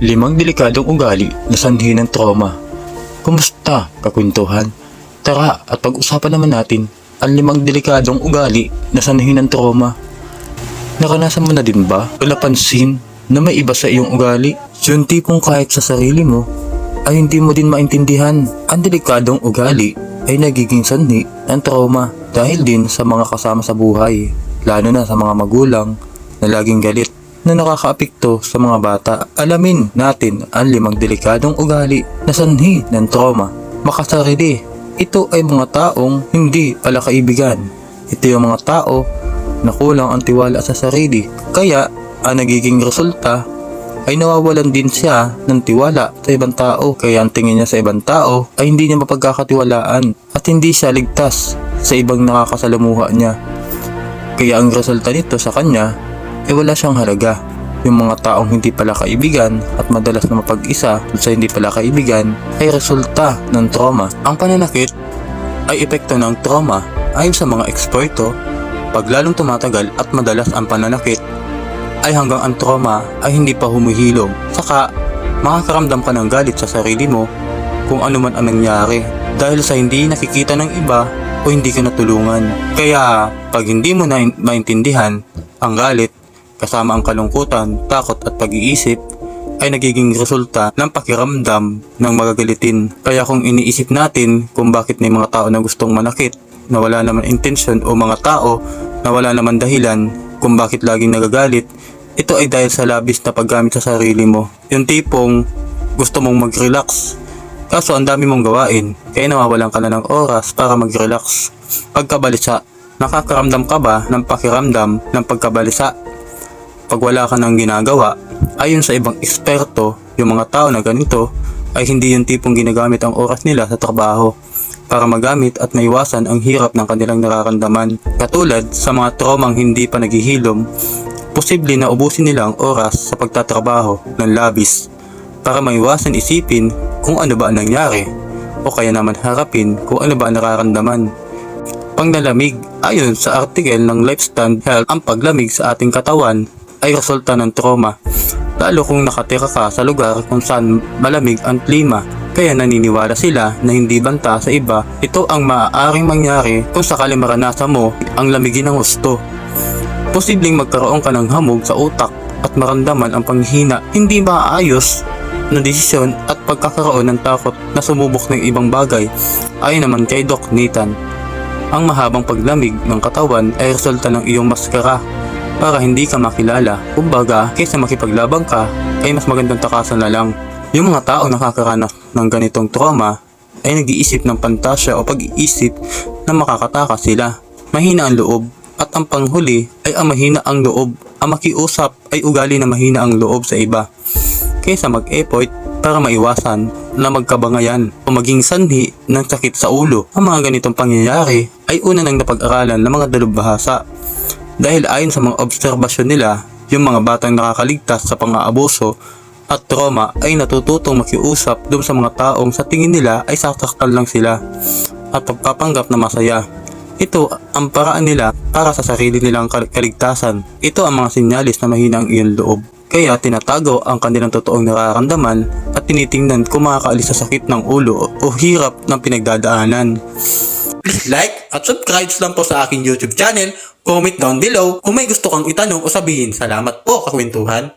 Limang delikadong ugali na sanhi ng trauma. Kumusta, kakwentuhan? Tara at pag-usapan naman natin ang limang delikadong ugali na sanhi ng trauma. Naranasan mo na din ba o napansin na may iba sa iyong ugali? Yung tipong kahit sa sarili mo ay hindi mo din maintindihan. Ang delikadong ugali ay nagiging sanhi ng trauma dahil din sa mga kasama sa buhay, lalo na sa mga magulang na laging galit na nakakaapekto sa mga bata. Alamin natin ang limang delikadong ugali na sanhi ng trauma. Makasarili, ito ay mga taong hindi pala kaibigan. Ito yung mga tao na kulang ang tiwala sa sarili. Kaya, ang nagiging resulta ay nawawalan din siya ng tiwala sa ibang tao. Kaya ang tingin niya sa ibang tao ay hindi niya mapagkakatiwalaan at hindi siya ligtas sa ibang nakakasalamuha niya. Kaya ang resulta nito sa kanya ay wala siyang halaga. Yung mga taong hindi pala kaibigan at madalas na mapag-isa sa hindi pala kaibigan ay resulta ng trauma. Ang pananakit ay epekto ng trauma ayon sa mga eksperto pag lalong tumatagal at madalas ang pananakit ay hanggang ang trauma ay hindi pa humihilom. Saka, makakaramdam ka ng galit sa sarili mo kung ano man ang nangyari dahil sa hindi nakikita ng iba o hindi ka natulungan. Kaya, pag hindi mo na maintindihan ang galit kasama ang kalungkutan, takot at pag-iisip ay nagiging resulta ng pakiramdam ng magagalitin. Kaya kung iniisip natin kung bakit may mga tao na gustong manakit na wala naman intensyon o mga tao na wala naman dahilan kung bakit laging nagagalit, ito ay dahil sa labis na paggamit sa sarili mo. Yung tipong gusto mong mag-relax. Kaso ang dami mong gawain, kaya nawawalan ka na ng oras para mag-relax. Pagkabalisa, nakakaramdam ka ba ng pakiramdam ng pagkabalisa? Pag wala ka ng ginagawa, ayon sa ibang eksperto, yung mga tao na ganito ay hindi yung tipong ginagamit ang oras nila sa trabaho para magamit at maiwasan ang hirap ng kanilang nararamdaman. Katulad sa mga traumang hindi pa naghihilom, posible na ubusin nila ang oras sa pagtatrabaho ng labis para maiwasan isipin kung ano ba ang nangyari o kaya naman harapin kung ano ba ang nararamdaman. Panglalamig, ayon sa artikel ng Lifespan Health, ang paglamig sa ating katawan ay resulta ng trauma, lalo kung nakatira ka sa lugar kung saan malamig ang klima. Kaya naniniwala sila na hindi banta sa iba, ito ang maaaring mangyari kung sakali maranasan mo ang lamigin ng gusto. Posibleng magkaroon ka ng hamog sa utak at maramdaman ang panghina, hindi maayos na desisyon at pagkakaroon ng takot na sumubok ng ibang bagay ay naman kay Doc Nathan. Ang mahabang paglamig ng katawan ay resulta ng iyong maskara para hindi ka makilala. Kumbaga, kaysa makipaglabang ka, ay mas magandang takasan na lang. Yung mga tao nakakaranas ng ganitong trauma ay nag-iisip ng pantasya o pag-iisip na makakatakas sila. Mahina ang loob at ang panghuli ay ang mahina ang loob. Ang makiusap ay ugali na mahina ang loob sa iba. Kaysa mag-effort para maiwasan na magkabangayan o maging sanhi ng sakit sa ulo. Ang mga ganitong pangyayari ay una nang napag-aralan ng mga dalubhasa dahil ayon sa mga obserbasyon nila, yung mga batang nakakaligtas sa pang-aabuso at trauma ay natututong makiusap doon sa mga taong sa tingin nila ay sasaktan lang sila at pagpapanggap na masaya. Ito ang paraan nila para sa sarili nilang kal- kaligtasan. Ito ang mga sinyalis na mahina ang iyong loob. Kaya tinatago ang kanilang totoong nararamdaman at tinitingnan kung makakaalis sa sakit ng ulo o hirap ng pinagdadaanan. Please like at subscribe lang po sa aking YouTube channel. Comment down below kung may gusto kang itanong o sabihin. Salamat po, kakwentuhan.